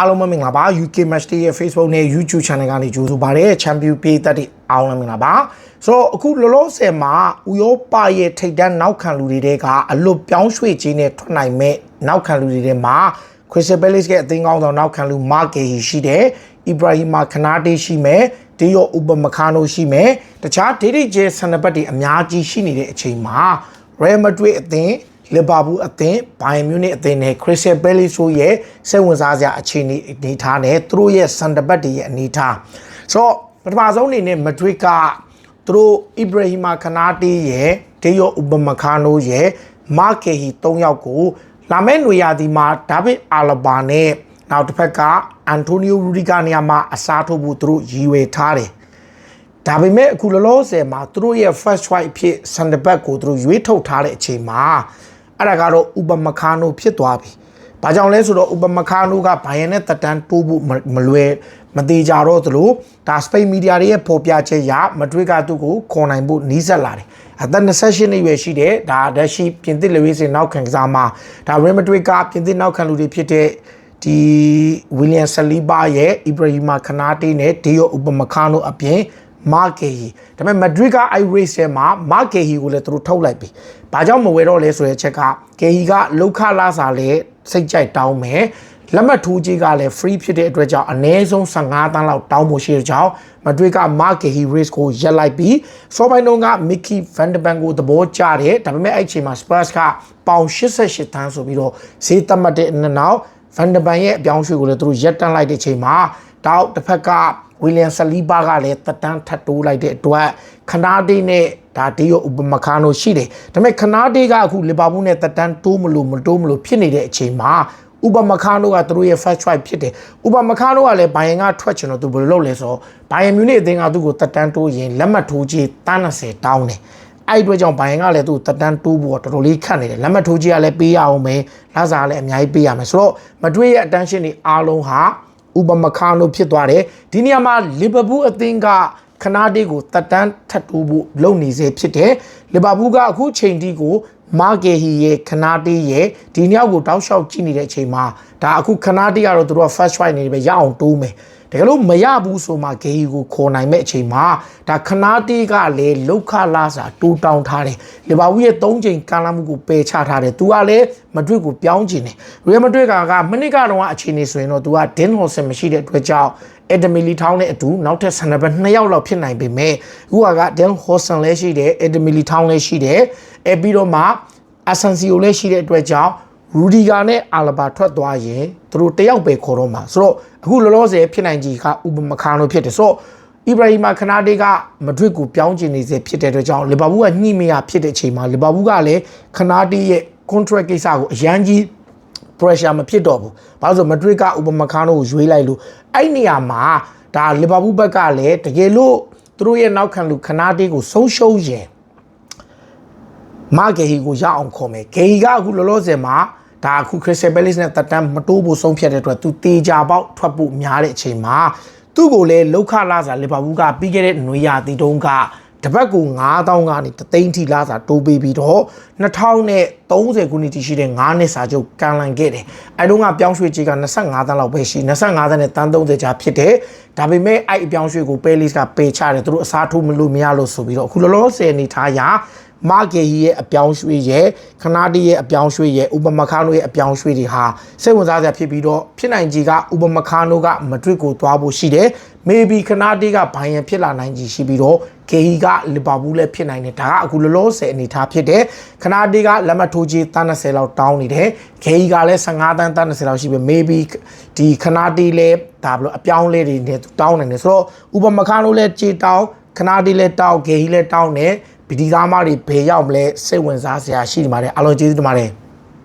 အားလုံးပဲမင်္ဂလာပါ UK Match Day ရဲ့ Facebook နဲ့ YouTube Channel ကနေကြိုဆိုပါရစေ Champion ပေးသက်တဲ့အားလုံးမင်္ဂလာပါဆိုတော့အခုလောလောဆယ်မှာဥရောပရဲ့ထိပ်တန်းနောက်ခံလူတွေတဲကအလွတ်ပြောင်းရွှေ့ခြင်းနဲ့ထွက်နိုင်မဲ့နောက်ခံလူတွေတဲမှာ Crystal Palace ရဲ့အသင်းကောင်းဆောင်နောက်ခံလူ Mark Gay ရှိတယ်။ Ibrahima Kanate ရှိမယ်။ဒီယောဥပမခါနိုရှိမယ်။တခြားဒေဒီဂျေဆန်နဘတ်တွေအများကြီးရှိနေတဲ့အချိန်မှာ Real Madrid အသင်း လီဗာပူးအသင်းဘိုင်မြူနစ်အသင်းနဲ့ခရစ်စတယ်ပယ်လီဆိုရဲ့စိတ်ဝင်စားစရာအခြေအနေအနေထားနဲ့သူတို့ရဲ့စန်တဘတ်တွေရဲ့အနေထားဆိုတော့ပထမဆုံးအနေနဲ့မဒရစ်ကသူတို့အီဘရာဟီမာခနာတီရဲ့ဒေယောဥပမခါနိုရဲ့မာကေဟီ၃ယောက်ကို လာမယ့်နွေရာသီမှာဒါဗစ်အာလဘာနဲ့နောက်တစ်ဖက်ကအန်တိုနီယိုရူဒီဂါနေယာမှာအစားထိုးဖို့သူတို့ရည်ရွယ်ထားတယ်ဒါပေမဲ့အခုလောလောဆယ်မှာသူတို့ရဲ့ first choice အဖြစ်စန်ဒဘတ်ကိုသူတို့ရွေးထုတ်ထားတဲ့အချိန်မှာ အဲ့ဒါကတော့ဥပမခါနိုဖြစ်သွားပြီ။ဘာကြောင့်လဲဆိုတော့ဥပမခါနိုကဘိုင်ယန်နဲ့တက်တန်းတိုးဖို့မလွယ်မသေးကြတော့သလိုဒါစပိန်မီဒီယာတွေရဲ့ဖော်ပြချက်ရမဒရစ်ကသူ့ကိုခေါ်နိုင်ဖို့နီးစပ်လာတယ်။အသက်28နှစ်ရွယ်ရှိတဲ့ဒါဓာတ်ရှိပြင်သစ်လူဝေးစင်နောက်ခံကစားမှာဒါရီမဒရစ်ကပြင်သစ်နောက်ခံလူတွေဖြစ်တဲ့ဒီဝီလီယံဆလီဘာရဲ့အီဘရာဟီမာခနာတီနဲ့ဒီယိုဥပမခါနိုအပြင် မာကေဟီဒါပေမဲ့မဒရစ်ကအိုင်ရေးစ်ထဲမှာမာကေဟီကိုလည်းသူတို့ထုတ်လိုက်ပြီ။ဘာကြောင့်မဝယ်တော့လဲဆိုတဲ့ချက်ကကေဟီကလောက်ခလာစာလည်းစိတ်ကြိုက်တောင်းမယ်။လက်မှတ်ထိုးကြီးကလည်း free ဖြစ်တဲ့အတွက်ကြောင့်အနည်းဆုံး15တန်းလောက်တောင်းဖို့ရှိတဲ့ကြောင့်မဒရစ်ကမာကေဟီ race ကိုရက်လိုက်ပြီးစောပိုင်းတုန်းကမစ်ကီဗန်ဒဘန်ကိုသဘောကျတယ်ဒါပေမဲ့အဲ့ချိန်မှာ Spurs ကပေါင်88တန်းဆိုပြီးတော့ဈေးသတ်မှတ်တဲ့နောက်ဗန်ဒဘန်ရဲ့အပြောင်းရွှေ့ကိုလည်းသူတို့ရက်တန်းလိုက်တဲ့ချိန်မှာတောက်တစ်ဖက်က ဝီလျံဆလီဘာကလည်းတက်တန်းထပ်တိုးလိုက်တဲ့အတွက်ခနာဒေးနဲ့ဒါဒီယိုဥပမခါနိုရှိတယ်ဒါပေမဲ့ခနာဒေးကအခုလီဗာပူးနဲ့တက်တန်းတိုးမလို့မတိုးမလို့ဖြစ်နေတဲ့အချိန်မှာဥပမခါနိုကသူတို့ရဲ့ first choice ဖြစ်တယ်ဥပမခါနိုကလည်းဘိုင်ယန်ကထွက်ချင်တော့သူဘယ်လိုလုပ်လဲဆိုတော့ဘိုင်ယန်မြူနစ်အသင်းကသူ့ကိုတက်တန်းတိုးရင်လက်မှတ်ထိုးကြီးတန်း30တောင်းတယ်အဲ့အတွက်ကြောင့်ဘိုင်ယန်ကလည်းသူ့တက်တန်းတိုးဖို့တော်တော်လေးခက်နေတယ်လက်မှတ်ထိုးကြီးကလည်းပေးရအောင်မယ်လာစားကလည်းအများကြီးပေးရမယ်ဆိုတော့မတွေ့ရဲ့ attention တွေအားလုံးဟာ ဥပမခါနိုဖြစ်သွားတယ်ဒီနေရာမှာလီဗာပူးအသင်းကခနာဒေးကိုတက်တန်းထပ်တိုးဖို့လုပ်နေစေဖြစ်တယ်လီဗာပူးကအခုချိန်ထိကိုမာဂေဟီရဲ့ခနာတေးရဲ့ဒီညောက်ကိုတောက်လျှောက်ကြည့်နေတဲ့အချိန်မှာဒါအခုခနာတေးကတော့သူတို့က first try နေတယ်ပဲရအောင်တိုးမယ် တကယ်လို့မရဘူးဆိုမှဂေဟီကိုခေါ်နိုင်မဲ့အချိန်မှာဒါခနာတေးကလည်းလောက်ခလာစာတိုးတောင်းထားတယ်လီဗာပူးရဲ့၃ချိန်ကန်လာမှုကိုပယ်ချထားတယ်သူကလည်းမဒရစ်ကိုပြောင်းကျင်တယ်ရီယယ်မဒရစ်ကကမနစ်ကတော့အခြေအနေဆိုရင်တော့သူကဒင်းဟော်ဆန်မရှိတဲ့အတွက်ကြောင့်အက်ဒမီလီထောင်းနဲ့အတူနောက်ထပ်ဆန်နဘတ်2ယောက်လောက်ဖြစ်နိုင်ပေမဲ့အခုကဒန်ဟော်ဆန်လည်းရှိတယ်အက်ဒမီလီထောင်းလည်းရှိတယ်အဲပြီးတော့မှအဆန်စီယိုလည်းရှိတဲ့အတွက်ကြောင့် ရူဒီဂါနဲ့အာလဘာထွက်သွားရင်သူတို့တယောက်ပဲခေါ်တော့မှာဆိုတော့အခုလောလောဆယ်ဖြစ်နိုင်ကြီးကဥပမခါနိုဖြစ်တယ်ဆိုတော့အီဘရာဟီမာခနာဒေကမဒရစ်ကိုပြောင်းကျင်နေစေဖြစ်တဲ့အတွက်ကြောင့်လီဗာပူးကညှိမရဖြစ်တဲ့အချိန်မှာလီဗာပူးကလည်းခနာဒေရဲ့ contract ကိစ္စကိုအရန်ကြီး pressure မဖြစ်တော့ဘူး။ဘာလို့ဆိုမဒရစ်ကဥပမခါနိုကိုရွေးလိုက်လို့အဲ့နေရာမှာဒါလီဗာပူးဘက်ကလည်းတကယ်လို့သူတို့ရဲ့နောက်ခံလူခနာတေးကိုဆုံးရှုံးရင်မာဂေဟီကိုရအောင်ခေါ်မယ်။ဂေဟီကအခုလောလောဆယ်မှာ ဒါအခုခရစ်စတယ်ပယ်လစ်နဲ့တက်တန်းမတိုးဖို့ဆုံးဖြတ်တဲ့အတွက်သူတေချာပေါက်ထွက်ဖို့များတဲ့အချိန်မှာသူ့ကိုလည်းလောက်ခလာစာလီဗာပူးကပြီးခဲ့တဲ့နွေရာသီတုန်းကတပတ်ကို9000ကနေတသိန်းထိလာစာတိုးပေးပြီးတော့ 2030ခုနှစ်ထိရှိတဲ့9နှစ်စာချုပ်ကန်လန်ခဲ့တယ်အဲတုန်းကပြောင်းရွှေ့ကြီးက25တန်းလောက်ပဲရှိ25တန်းနဲ့တန်း30ကြာဖြစ်တယ်ဒါပေမဲ့အဲ့အပြောင်းရွှေ့ကိုပဲလစ်ကပေချတယ်သူတို့အစားထိုးမလို့မရလို့ဆိုပြီးတော့အခုလောလောဆယ်အနေထားရာမာဂေဟီရဲ့အပြောင်းရွှေ့ရဲ့ခနာတီရဲ့အပြောင်းရွှေ့ရဲ့ဥပမခါနိုရဲ့အပြောင်းရွှေ့တွေဟာစိတ်ဝင်စားစရာဖြစ်ပြီးတော့ဖြစ်နိုင်ကြီးကဥပမခါနိုကမဒရစ်ကိုသွားဖို့ရှိတယ်။ maybe ခနာတီကဘိုင်ယန်ဖြစ်လာနိုင်ကြီးရှိပြီးတော့ဂေဟီကလီဗာပူးလည်းဖြစ်နိုင်တယ်ဒါကအခုလောလောဆယ်အနေထားဖြစ်တယ်။ခနာတီကလက်မှတ်ထိုးကြီးတန်း30လောက်တောင်းနေတယ်။ဂေဟီကလည်း15တန်းတန်း30လောက်ရှိပြီ maybe ဒီခနာတီလည်းဒါဘလို့အပြောင်းလဲတွေနဲ့တောင်းနိုင်တယ်ဆိုတော့ဥပမခါနိုလည်းကြေတောင်းခနာတီလည်းတောင်းဂေဟီလည်းတောင်းတယ်ဗီဒီကားမတွေဘယ်ရောက်မလဲစိတ်ဝင်စားစရာရှိနေပါတယ်အားလုံးကျေးဇူးတင်ပါတယ်